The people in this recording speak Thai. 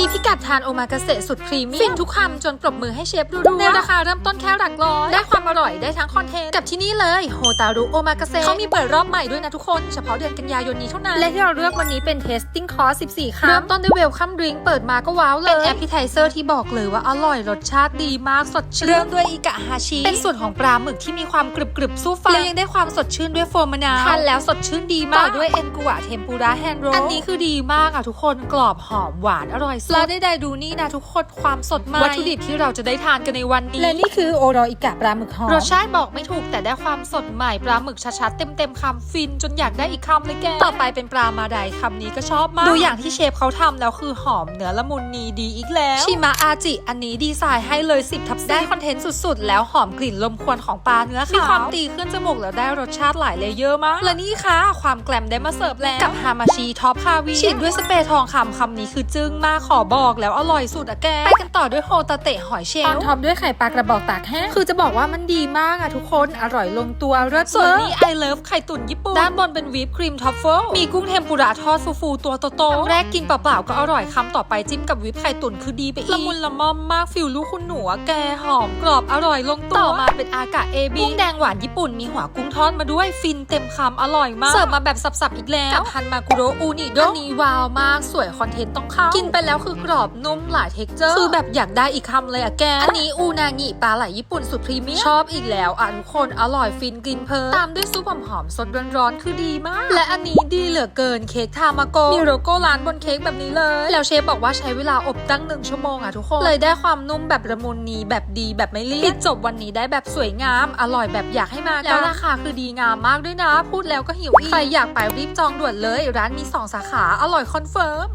ชี้พิกัดทานโอมากาเสะสุดพรีเมียมฟินทุกคำจนปรบมือให้เชฟดูดูในราคาเริ่มต้นแค่หลักร้อยได้ความอร่อยได้ทั้งคอนเทนต์กับที่นี่เลยโฮตารุโอมากาเสะเขามีเปิดรอบใหม่ด้วยนะทุกคน เฉพาะเดือนกันยายนนี้เท่านั้น และที่เราเลือกวันนี้เป็น tasting course 14ครั้งเริ่มต้นด้วยเวลคัมดริงเปิดมาก็ว้าวเลยเป็นแอปเปิลไทเซอร์ที่บอกเลยว่าอร่อยรสชาติดีมากสดชื่นเริ่มด้วยอิกะฮาชิเป็นส่วนของปลาหมึกที่มีความกรึบกรึบๆสู้ฟันแล้วยังได้ความสดชื่นด้วยโฟมมะนาวทานแล้วสดชื่นดีมากต่อด้วยเอ็นกุวะเทมปุระแฮนด์โรลอันนี้คือดีมากอะทุกคนกรอบหอมหวานอร่อยสุดแล้วได้ได้ดูนี่นะทุกคนความสดใหม่วัตถุดิบที่เราจะได้ทานกันในวันนี้และนี่คือโอรออิกะปลาหมึกหอมรสชาติบอกไม่ถูกแต่ได้ความสดใหม่ปลาหมึกชัดๆเต็มๆคำฟินจนอยากได้อีกคำเลยแกต่อไปเป็นปลามาไดคำนี้ก็ชอบมากดูอย่างที่เชฟเขาทำแล้วคือหอมเนื้อละมุนนีดีอีกแล้วชิมะอาจิอันนี้ดีไซน์ให้เลย10ทับได้คอนเทนต์สุดๆ แล้วหอมกลิ่นลมควันของปลาเนื้อขาวมีความตีขึ้นจมูกแล้วได้รสชาติหลายเลเยอร์มากและนี่ค่ะความแกลมได้มาเสิร์ฟแล้วกับฮามาชิท็อปคาวีฉีดด้วยสเปรย์ทองคำคำนี้คือจึ้งมากขอบอกแล้วอร่อยสุดอะแกไปกันต่อด้วยโฮตาเตะหอยเชลตอนล์ท็อปด้วยไข่ปลากระบอกตากแห้งคือจะบอกว่ามันดีมากอะทุกคนอร่อยลงตัวเลิศส่วนนี้ I love ไข่ตุ๋นญี่ปุ่นด้านบนเป็นวิปครีมทัฟเฟิลมีกุ้งเทมปุระทอดฟูๆตัวโตๆคำแรกกินเปล่าๆก็อร่อยคำต่อไปจิ้มกับวิปไข่ตุ๋นคือดีไปอีกละมุนละม่อมมากฟิลลูกคุณหนูอะแกหอมกรอบอร่อยลงตัวต่อมาเป็นอากาเอบีกุ้งแดงหวานญี่ปุ่นมีหัวกุ้งทอดมาด้วยฟินเต็มคำอร่อยมากเสิร์ฟมาแบบสับๆอีกแล้วกับฮันมากุโรอูนิโดอันนี้ว้าวมากสวยคอนเทนต์ต้องเข้ากินไปแล้วคือกรอบนุ่มหลายเท็กเจอร์ คือแบบอยากได้อีกคำเลยอะแก อันนี้อูนางิปลาไหลญี่ปุ่นสุดพรีเมียม ชอบอีกแล้วอะทุกคนอร่อยฟินกินเพลินตามด้วยซุปหอมๆสดร้อนๆคือดีมาก และอันนี้ดีเหลือเกินเค้กทามาโกมีโลโก้ร้านบนเค้กแบบนี้เลย แล้วเชฟบอกว่าใช้เวลาอบตั้งหนึ่งชั่วโมงอะทุกคน เลยได้ความนุ่มแบบละมุนนีแบบดีแบบไม่เลี่ยนปิดจบวันนี้ได้แบบสวยงาม อร่อยแบบอยากให้มากแล้วราคาคือดีงามมากด้วยนะ พูดแล้วก็หิวอีกใครอยากไปรีบจองด่วนเลย ร้านมีสองสาขาอร่อยคอนเฟิร์ม